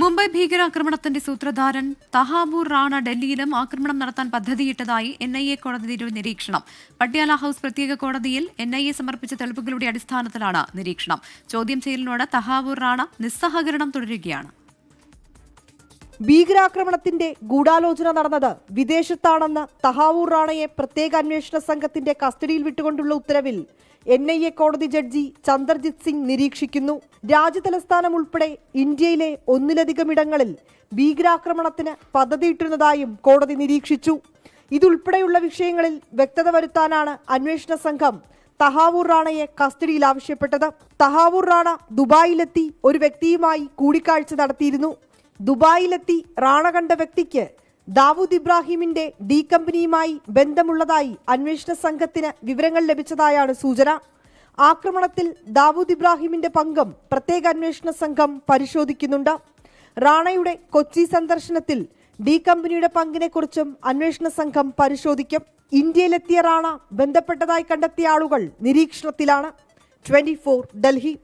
മുംബൈ ഭീകരാക്രമണത്തിന്റെ സൂത്രധാരൻ തഹാബൂർ റാണ ഡൽഹിയിലും ആക്രമണം നടത്താൻ പദ്ധതിയിട്ടതായി എൻ ഐ എ കോടതിയുടെ നിരീക്ഷണം. പട്യാല ഹൌസ് പ്രത്യേക കോടതിയിൽ എൻ ഐ എ സമർപ്പിച്ച തെളിവുകളുടെ അടിസ്ഥാനത്തിലാണ് നിരീക്ഷണം. ചോദ്യം ചെയ്യലിനോട് തഹാബൂർ റാണ നിസ്സഹകരണം തുടരുകയാണ്. ഭീകരാക്രമണത്തിന്റെ ഗൂഢാലോചന നടന്നത് വിദേശത്താണെന്ന് തഹാവൂർ റാണയെ പ്രത്യേക അന്വേഷണ സംഘത്തിന്റെ കസ്റ്റഡിയിൽ വിട്ടുകൊണ്ടുള്ള ഉത്തരവിൽ എൻ ഐ എ കോടതി ജഡ്ജി ചന്ദർജിത് സിംഗ് നിരീക്ഷിക്കുന്നു. രാജ്യതലസ്ഥാനം ഉൾപ്പെടെ ഇന്ത്യയിലെ ഒന്നിലധികം ഇടങ്ങളിൽ ഭീകരാക്രമണത്തിന് പദ്ധതിയിട്ടിരുന്നതായും കോടതി നിരീക്ഷിച്ചു. ഇതുൾപ്പെടെയുള്ള വിഷയങ്ങളിൽ വ്യക്തത വരുത്താനാണ് അന്വേഷണ സംഘം തഹാവൂർ റാണയെ കസ്റ്റഡിയിൽ ആവശ്യപ്പെട്ടത്. തഹാവൂർ റാണ ദുബായിലെത്തി ഒരു വ്യക്തിയുമായി കൂടിക്കാഴ്ച നടത്തിയിരുന്നു. ദുബായിലെത്തി റാണ കണ്ട വ്യക്തിക്ക് ദാവൂദ് ഇബ്രാഹിമിന്റെ ഡി കമ്പനിയുമായി ബന്ധമുള്ളതായി അന്വേഷണ സംഘത്തിന് വിവരങ്ങൾ ലഭിച്ചതായാണ് സൂചന. ആക്രമണത്തിൽ ദാവൂദ് ഇബ്രാഹിമിന്റെ പങ്കും പ്രത്യേക അന്വേഷണ സംഘം പരിശോധിക്കുന്നുണ്ട്. റാണയുടെ കൊച്ചി സന്ദർശനത്തിൽ ഡി കമ്പനിയുടെ പങ്കിനെക്കുറിച്ചും അന്വേഷണ സംഘം പരിശോധിക്കും. ഇന്ത്യയിലെത്തിയ റാണ ബന്ധപ്പെട്ടതായി കണ്ടെത്തിയ ആളുകൾ നിരീക്ഷണത്തിലാണ്. ട്വന്റി ഡൽഹി.